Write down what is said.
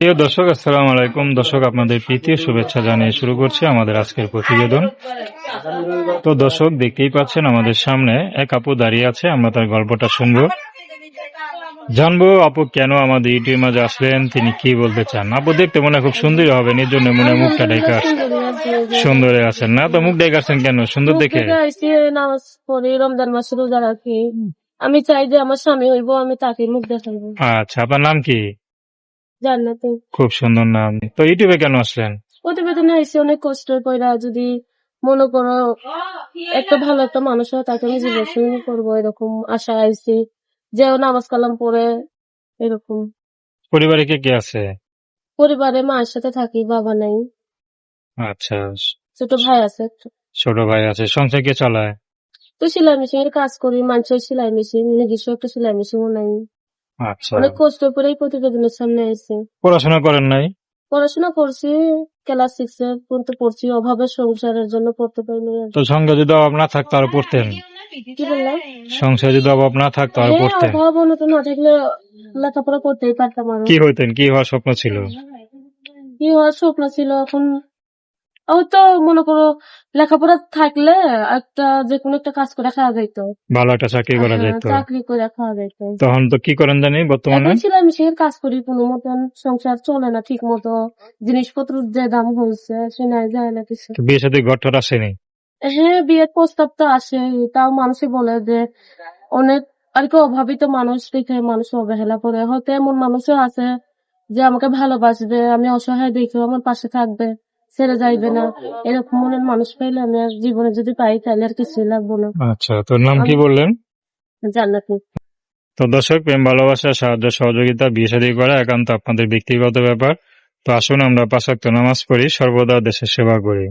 প্রিয় দর্শক আসসালামু আলাইকুম। দর্শক আপনাদের প্রীতি শুভেচ্ছা জানিয়ে শুরু করছি আমাদের আজকের প্রতিবেদন। তো দর্শক দেখতেই পাচ্ছেন আমাদের সামনে এক আপু দাঁড়িয়ে আছে আমরা তার গল্পটা শুনব। জানব আপু কেন আমাদের ইউটিউব মাঝে আসলেন? তিনি কি বলতে চান? আপু দেখতে মনে হয় খুব সুন্দর হবে এর জন্য মনে মুখটা ডেকে আসছে। সুন্দরে আছেন না? তো মুখ ডেকে আসছেন কেন? সুন্দর দেখে। রমজান মাসে রোজা রাখি। আমি চাই যে আমার স্বামী হইব আমি তাকে মুখ দেখাইবো। আচ্ছা আপনার নাম কি? জান্নাতে। খুব সুন্দর নাম। তো ইউটিউবে কেন আসলেন? প্রতিবেদনে অনেক কষ্ট কইরা যদি মনে করো একটা ভালো একটা মানুষ হয় তাকে আমি জীবন সঙ্গী করব? এরকম আশা আইসি। যে ও নামাজ কালাম পড়ে এরকম। পরিবারে কে কে আছে? পরিবারে মায়ের সাথে থাকি বাবা নাই। আচ্ছা। ছোট ভাই আছে একটা। ছোট ভাই আছে। সংসার কে চালায়? তো সেলাই মেশিনের কাজ করি মানুষের সেলাই মেশিন নিজস্ব একটা সেলাই মেশিনও নাই। আচ্ছা। অনেক কষ্ট করেই প্রতিবেদনের সামনে আইসি পড়াশোনা করেন নাই? পড়াশোনা করছি ক্লাস সিক্স এ পর্যন্ত পড়ছি অভাবে সংসারের জন্য পড়তে পারিনি। তো সঙ্গে যদি অভাব না থাকতো আরও পড়তেন? কি বললাম সংসারে যদি অভাব না থাকতো আরও হ্যাঁ পড়তেন? অভাব অনটন না থাকলে লেখাপড়া করতেই পারতাম কি হইতেন? কি হওয়ার স্বপ্ন ছিল? কি হওয়ার স্বপ্ন ছিল? এখন ও তো মনে করো লেখাপড়া থাকলে একটা যে কোনো একটা কাজ করে খাওয়া যাইতো। ভালো একটা চাকরি করা হ্যাঁ, যেত চাকরি করে খাওয়া যাইতো। তখন তো কি করেন জানি বর্তমানে? এখন সেলাই মেশিনের কাজ করি কোনো মতন সংসার চলে না ঠিক মতো জিনিসপত্র যে দাম হয়েছে সে নাই যায় না কিছু। বিয়ে সাথে ঘর আসেনি? হ্যাঁ বিয়ের প্রস্তাব তো আসে তাও মানুষই বলে যে অনেক আর কি অভাবিত মানুষ দেখে মানুষ অবহেলা করে। হয়তো এমন মানুষও আছে যে আমাকে ভালোবাসবে আমি অসহায় দেখেও আমার পাশে থাকবে। ছেড়ে যাইবে না। এরকম মনের মানুষ পাইলে আমি আর জীবনে যদি পাই তাহলে আর কিছুই লাগবো না। আচ্ছা তোর নাম কি বললেন? জান্নাতি। তো দর্শক প্রেম ভালোবাসা সাহায্য সহযোগিতা বিয়ে শাদী করা একান্ত আপনাদের ব্যক্তিগত ব্যাপার। তো আসুন আমরা পাশাক্ত নামাজ পড়ি সর্বদা দেশের সেবা করি।